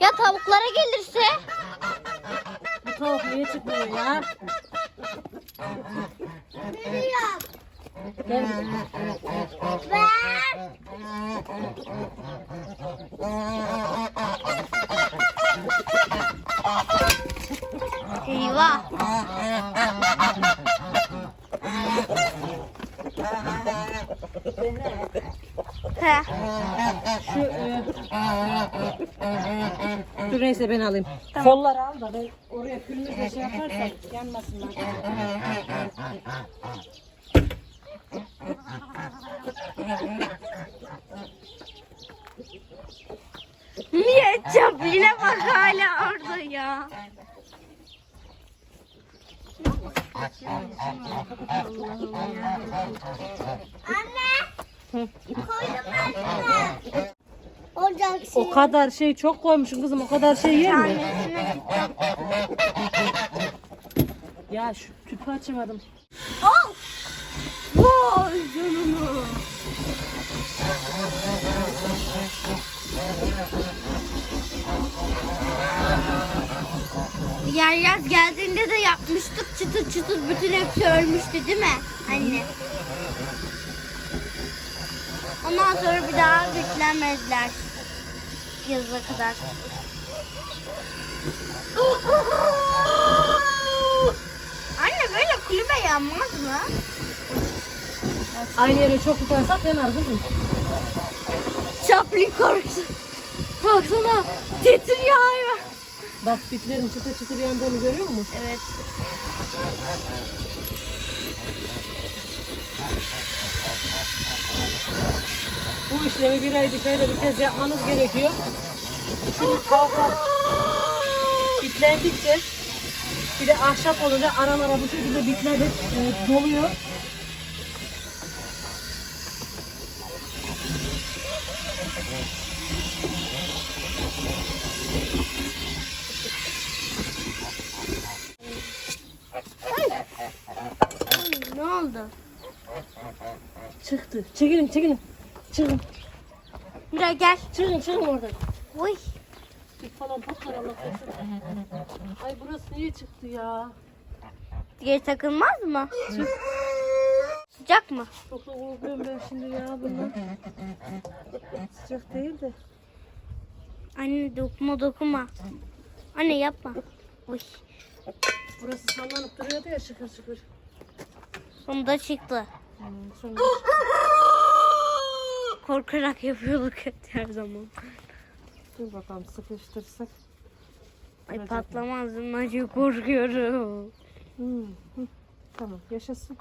Ya tavuklara gelirse? Bu tavuk niye çıkmıyor ya? Gel. Eyvah. He. Şu e, Dur neyse ben alayım. Kolları al da ben oraya külümüzle şey yaparsam yanmasınlar. Niye Çapline bak hala orada ya. Anne. Koydum ben Şey. O kadar şey çok koymuşsun kızım o kadar şey yer mi? Ya şu tüpü açamadım. Al. Vay canına. Yer yaz geldiğinde de yapmıştık çıtır çıtır bütün hepsi ölmüştü değil mi anne? Ondan sonra bir daha güçlenmediler yaza kadar. Anne böyle kulübe yanmaz mı? Aynı yere çok tutarsak yanar kızım. Chaplin korktu. Baksana titriyor hayvan. Bak bitlerin çıtır çıtır yandığını görüyor musun? Evet. Bu işlemi bir ay bir ayda bir kez yapmanız gerekiyor. Şimdi tavuklar bitlendikçe bir de ahşap olunca aralara bu şekilde bitler e, doluyor. Ne oldu? Çıktı. Çekilin çekilin. Çıkın. Mira gel. Çıkın çıkın oradan. Uy. Bir falan patlar Allah korusun. Ay burası niye çıktı ya? Geri takılmaz mı? Çık. Sıcak mı? Çok da korkuyorum ben şimdi ya bundan. Sıcak değil de. Anne dokunma dokunma. Anne yapma. Uy. Burası sallanıp duruyordu ya şıkır şıkır. Sonunda çıktı. Hmm, sonra Korkarak yapıyorduk her zaman. dur bakalım sıkıştırsak. Ay patlamaz mı? Acı korkuyorum. Hmm. Tamam yaşasın.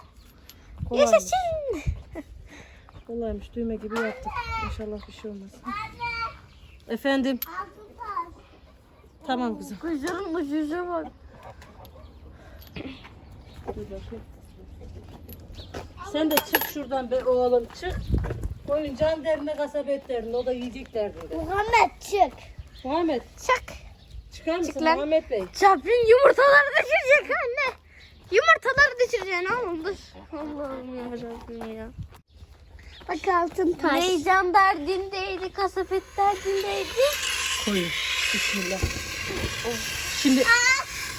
Kolaymış. Yaşasın. Kolaymış düğme gibi yaptık. İnşallah bir şey olmaz. Efendim. Tamam kızım. Kızların ucuza bak. Sen de çık şuradan be oğlum çık. Koyun can derdine kasap et derdinde. O da yiyecek derdinde. Muhammed çık. Muhammed Çak. çıkar mısın Çık lan. Muhammed Bey? Chaplin yumurtaları düşürecek anne. Yumurtaları düşüreceksin oğlum dur. Allah'ım yarabbim ya. Bak altın taş. Heyecan derdindeydi, kasafet derdindeydi. Koyun. Bismillah. Şimdi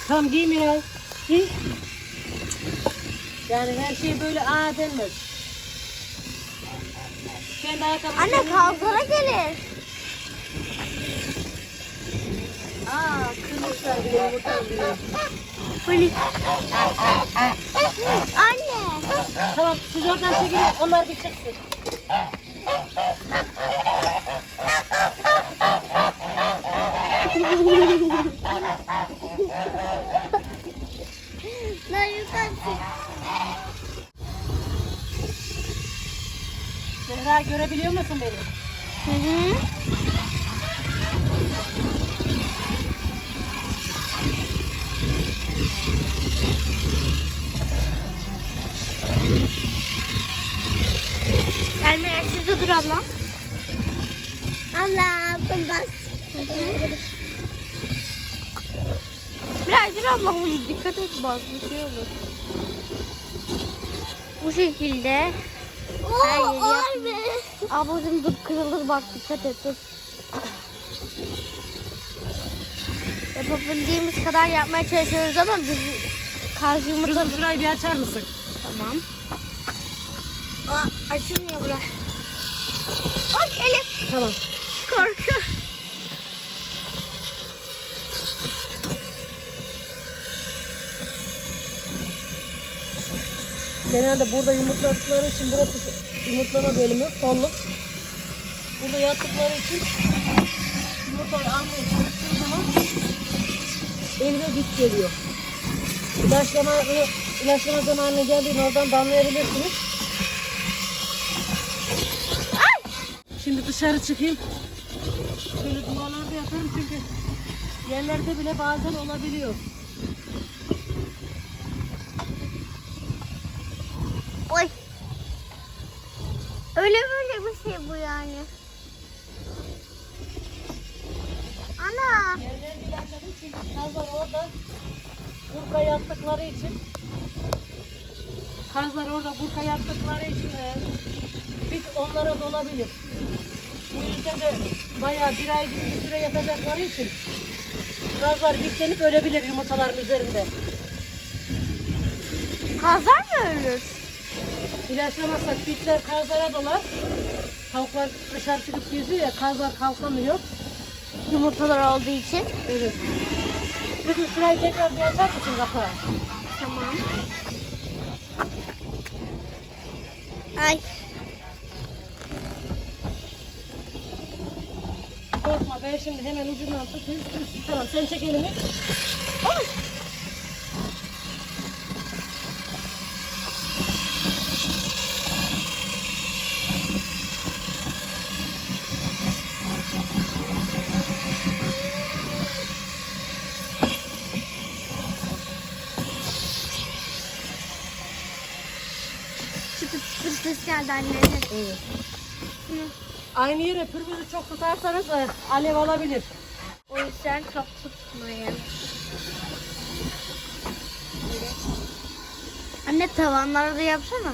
tam giy Miray. Giy. Yani her şey böyle aa denmez. Kendi Anne kavgara gelir. Aa kırmışlar bile yumurta indiriyor. Hani. Anne. Tamam siz oradan çekilin onlar bir çıksın. Lan yukarı çık. Zehra görebiliyor musun beni? Hı hı. Gelme şurada dur ablam. Allah altın taş. Biraz dur ablam dikkat et bak bir şey olur. Bu şekilde. Her Oo, yeri vay be. Ablacığım dur kırılır bak dikkat et dur. yapabildiğimiz kadar yapmaya çalışıyoruz ama biz kaz yumurta... Kızım şurayı bir açar mısın? Tamam. Aa, açılmıyor bura. Ay Elif Tamam. korkuyor. Genelde burada yumurtladıkları için burası yumurtlama bölümü, kolluk. Burada yattıkları için yumurtayı almaya çalıştığı zaman eline bit geliyor. İlaçlama, ilaçlama zamanına geldiğinde oradan damlayabilirsiniz. Şimdi dışarı çıkayım. Şöyle duvarlarda yaparım çünkü yerlerde bile bazen olabiliyor. Öyle böyle bir şey bu yani. Ana. Yerleri ilaçladım çünkü kazlar orada burka yaptıkları için kazlar orada burka yaptıkları için e, bit onlara dolabilir. Bu yüzden de bayağı bir ay gibi bir süre yatacakları için kazlar bitlenip ölebilir yumurtaların üzerinde. Kazlar mı ölür? İlaçlamazsak bitler kazlara dolar. Tavuklar dışarı çıkıp geziyor ya kazlar kalkamıyor. Yumurtalar olduğu için. Evet. Bugün şurayı tekrar bir açar mısın kapağı? Tamam. Ay. Korkma ben şimdi hemen ucundan tutayım. Tamam sen çek elini. Oy. Çıtır çıtır ses geldi annenin. Evet. Aynı yere pürmüzü çok tutarsanız e, alev alabilir. O yüzden çok tutmayın. Anne tavanları da yapsana.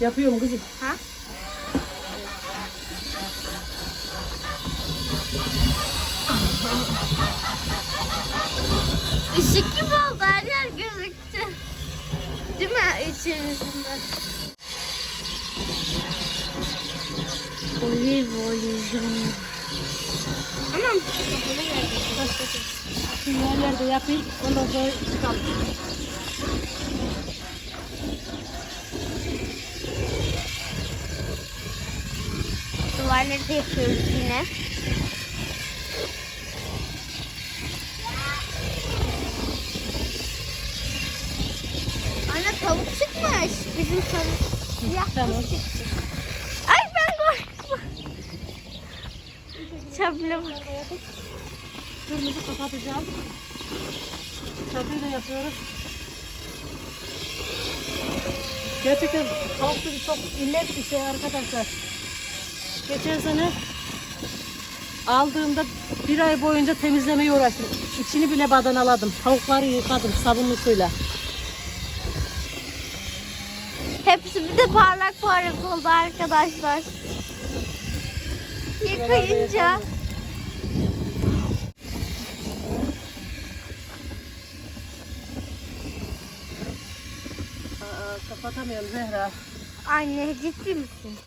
Yapıyorum kızım. Ha? Işık gibi oldu her yer gözüktü. Değil mi içerisinde? Oliv oliv. Anam. Yerlerde yapayım. Ondan sonra çıkalım. Duvarları da yapıyoruz yine. Anne tavuk çıkmış. Bizim tavuk. Siyah tavuk çıktı. Ay ben korktum. Çabla bak. Kırmızı kapatacağım. Çatıyı da yapıyoruz. Gerçekten suyu çok illet bir şey arkadaşlar. Geçen sene aldığımda bir ay boyunca temizlemeye uğraştım. İçini bile badanaladım. Tavukları yıkadım sabunlu suyla. Hepsi bir de parlak parlak oldu arkadaşlar. Yıkayınca. Aa, kapatamıyorum Zehra. Anne ciddi misin?